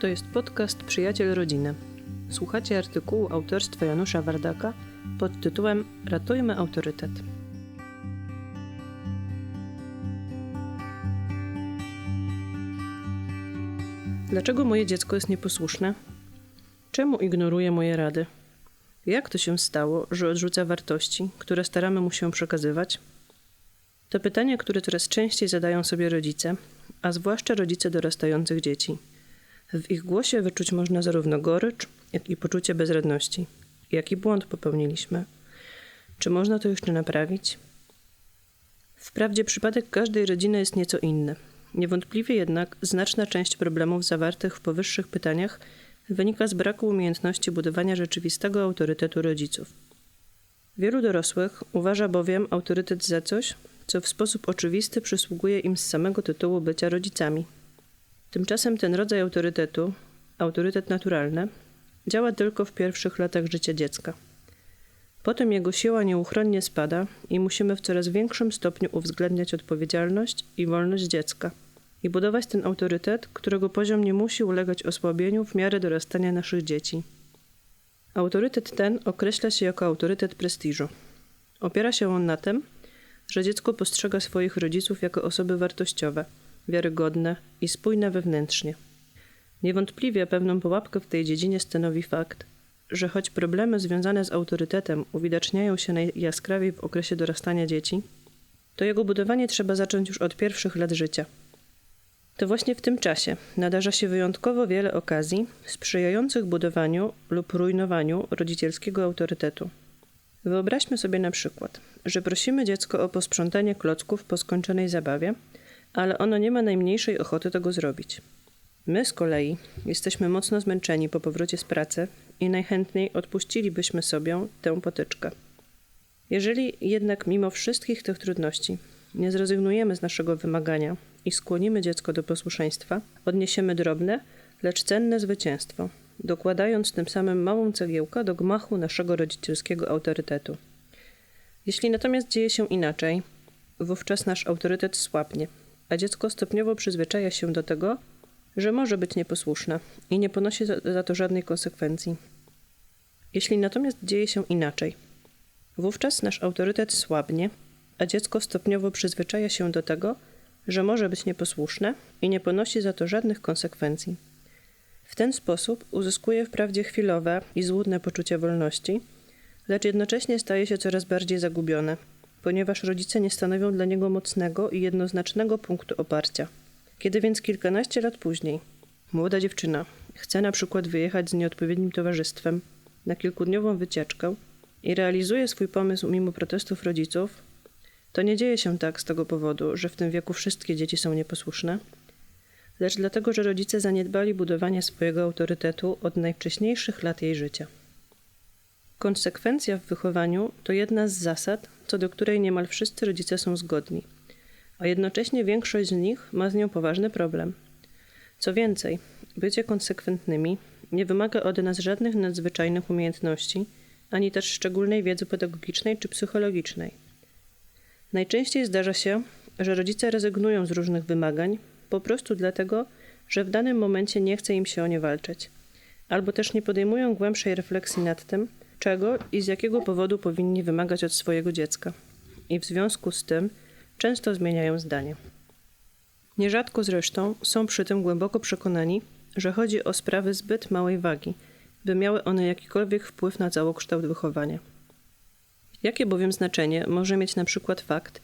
To jest podcast Przyjaciel Rodziny. Słuchacie artykułu autorstwa Janusza Wardaka pod tytułem Ratujmy autorytet. Dlaczego moje dziecko jest nieposłuszne? Czemu ignoruje moje rady? Jak to się stało, że odrzuca wartości, które staramy mu się przekazywać? To pytania, które coraz częściej zadają sobie rodzice, a zwłaszcza rodzice dorastających dzieci. W ich głosie wyczuć można zarówno gorycz, jak i poczucie bezradności. Jaki błąd popełniliśmy? Czy można to jeszcze naprawić? Wprawdzie przypadek każdej rodziny jest nieco inny. Niewątpliwie jednak znaczna część problemów zawartych w powyższych pytaniach wynika z braku umiejętności budowania rzeczywistego autorytetu rodziców. Wielu dorosłych uważa bowiem autorytet za coś, co w sposób oczywisty przysługuje im z samego tytułu bycia rodzicami. Tymczasem ten rodzaj autorytetu, autorytet naturalny, działa tylko w pierwszych latach życia dziecka. Potem jego siła nieuchronnie spada i musimy w coraz większym stopniu uwzględniać odpowiedzialność i wolność dziecka i budować ten autorytet, którego poziom nie musi ulegać osłabieniu w miarę dorastania naszych dzieci. Autorytet ten określa się jako autorytet prestiżu. Opiera się on na tym, że dziecko postrzega swoich rodziców jako osoby wartościowe, wiarygodne i spójne wewnętrznie. Niewątpliwie pewną pułapkę w tej dziedzinie stanowi fakt, że choć problemy związane z autorytetem uwidaczniają się najjaskrawiej w okresie dorastania dzieci, to jego budowanie trzeba zacząć już od pierwszych lat życia. To właśnie w tym czasie nadarza się wyjątkowo wiele okazji sprzyjających budowaniu lub rujnowaniu rodzicielskiego autorytetu. Wyobraźmy sobie na przykład, że prosimy dziecko o posprzątanie klocków po skończonej zabawie, ale ono nie ma najmniejszej ochoty tego zrobić. My z kolei jesteśmy mocno zmęczeni po powrocie z pracy i najchętniej odpuścilibyśmy sobie tę potyczkę. Jeżeli jednak mimo wszystkich tych trudności nie zrezygnujemy z naszego wymagania i skłonimy dziecko do posłuszeństwa, odniesiemy drobne, lecz cenne zwycięstwo, dokładając tym samym małą cegiełkę do gmachu naszego rodzicielskiego autorytetu. Jeśli natomiast dzieje się inaczej, wówczas nasz autorytet słabnie, a dziecko stopniowo przyzwyczaja się do tego, że może być nieposłuszne i nie ponosi za to żadnej konsekwencji. Jeśli natomiast dzieje się inaczej, wówczas nasz autorytet słabnie, a dziecko stopniowo przyzwyczaja się do tego, że może być nieposłuszne i nie ponosi za to żadnych konsekwencji. W ten sposób uzyskuje wprawdzie chwilowe i złudne poczucie wolności, lecz jednocześnie staje się coraz bardziej zagubione, ponieważ rodzice nie stanowią dla niego mocnego i jednoznacznego punktu oparcia. Kiedy więc kilkanaście lat później młoda dziewczyna chce na przykład wyjechać z nieodpowiednim towarzystwem na kilkudniową wycieczkę i realizuje swój pomysł mimo protestów rodziców, to nie dzieje się tak z tego powodu, że w tym wieku wszystkie dzieci są nieposłuszne, lecz dlatego, że rodzice zaniedbali budowanie swojego autorytetu od najwcześniejszych lat jej życia. Konsekwencja w wychowaniu to jedna z zasad, co do której niemal wszyscy rodzice są zgodni, a jednocześnie większość z nich ma z nią poważny problem. Co więcej, bycie konsekwentnymi nie wymaga od nas żadnych nadzwyczajnych umiejętności, ani też szczególnej wiedzy pedagogicznej czy psychologicznej. Najczęściej zdarza się, że rodzice rezygnują z różnych wymagań po prostu dlatego, że w danym momencie nie chce im się o nie walczyć, albo też nie podejmują głębszej refleksji nad tym, czego i z jakiego powodu powinni wymagać od swojego dziecka. I w związku z tym często zmieniają zdanie. Nierzadko zresztą są przy tym głęboko przekonani, że chodzi o sprawy zbyt małej wagi, by miały one jakikolwiek wpływ na całokształt wychowania. Jakie bowiem znaczenie może mieć na przykład fakt,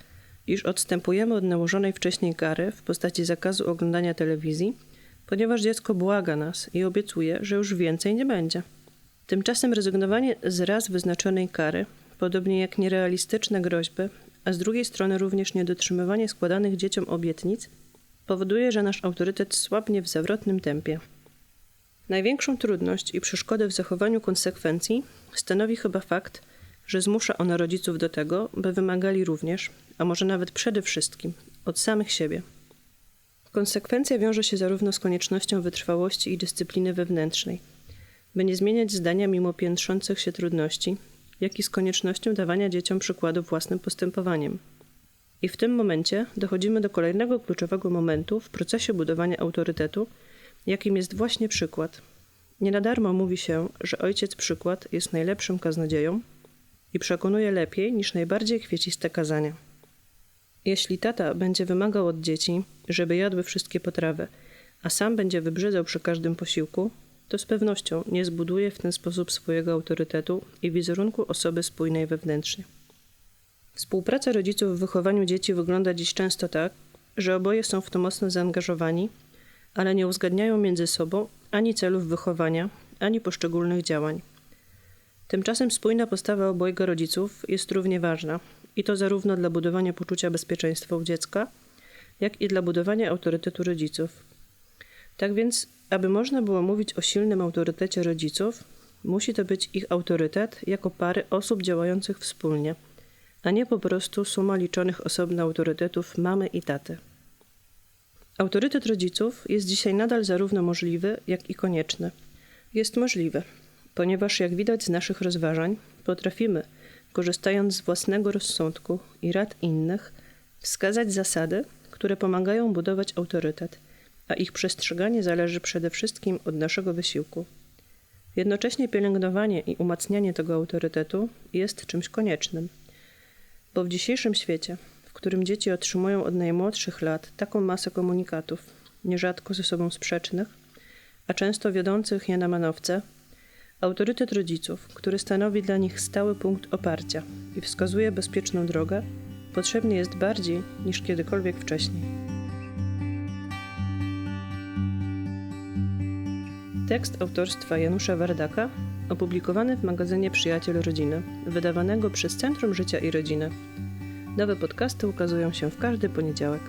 iż odstępujemy od nałożonej wcześniej kary w postaci zakazu oglądania telewizji, ponieważ dziecko błaga nas i obiecuje, że już więcej nie będzie. Tymczasem rezygnowanie z raz wyznaczonej kary, podobnie jak nierealistyczne groźby, a z drugiej strony również niedotrzymywanie składanych dzieciom obietnic, powoduje, że nasz autorytet słabnie w zawrotnym tempie. Największą trudność i przeszkodę w zachowaniu konsekwencji stanowi chyba fakt, że zmusza ona rodziców do tego, by wymagali również, a może nawet przede wszystkim, od samych siebie. Konsekwencja wiąże się zarówno z koniecznością wytrwałości i dyscypliny wewnętrznej, by nie zmieniać zdania mimo piętrzących się trudności, jak i z koniecznością dawania dzieciom przykładu własnym postępowaniem. I w tym momencie dochodzimy do kolejnego kluczowego momentu w procesie budowania autorytetu, jakim jest właśnie przykład. Nie na darmo mówi się, że ojciec przykład jest najlepszym kaznodzieją i przekonuje lepiej niż najbardziej kwieciste kazania. Jeśli tata będzie wymagał od dzieci, żeby jadły wszystkie potrawy, a sam będzie wybrzydzał przy każdym posiłku, to z pewnością nie zbuduje w ten sposób swojego autorytetu i wizerunku osoby spójnej wewnętrznie. Współpraca rodziców w wychowaniu dzieci wygląda dziś często tak, że oboje są w to mocno zaangażowani, ale nie uzgadniają między sobą ani celów wychowania, ani poszczególnych działań. Tymczasem spójna postawa obojga rodziców jest równie ważna i to zarówno dla budowania poczucia bezpieczeństwa u dziecka, jak i dla budowania autorytetu rodziców. Tak więc, aby można było mówić o silnym autorytecie rodziców, musi to być ich autorytet jako pary osób działających wspólnie, a nie po prostu suma liczonych osobno autorytetów mamy i taty. Autorytet rodziców jest dzisiaj nadal zarówno możliwy, jak i konieczny. Jest możliwy, ponieważ jak widać z naszych rozważań, potrafimy, korzystając z własnego rozsądku i rad innych, wskazać zasady, które pomagają budować autorytet, a ich przestrzeganie zależy przede wszystkim od naszego wysiłku. Jednocześnie pielęgnowanie i umacnianie tego autorytetu jest czymś koniecznym, bo w dzisiejszym świecie, w którym dzieci otrzymują od najmłodszych lat taką masę komunikatów, nierzadko ze sobą sprzecznych, a często wiodących je na manowce, autorytet rodziców, który stanowi dla nich stały punkt oparcia i wskazuje bezpieczną drogę, potrzebny jest bardziej niż kiedykolwiek wcześniej. Tekst autorstwa Janusza Wardaka, opublikowany w magazynie Przyjaciel Rodziny, wydawanego przez Centrum Życia i Rodziny. Nowe podcasty ukazują się w każdy poniedziałek.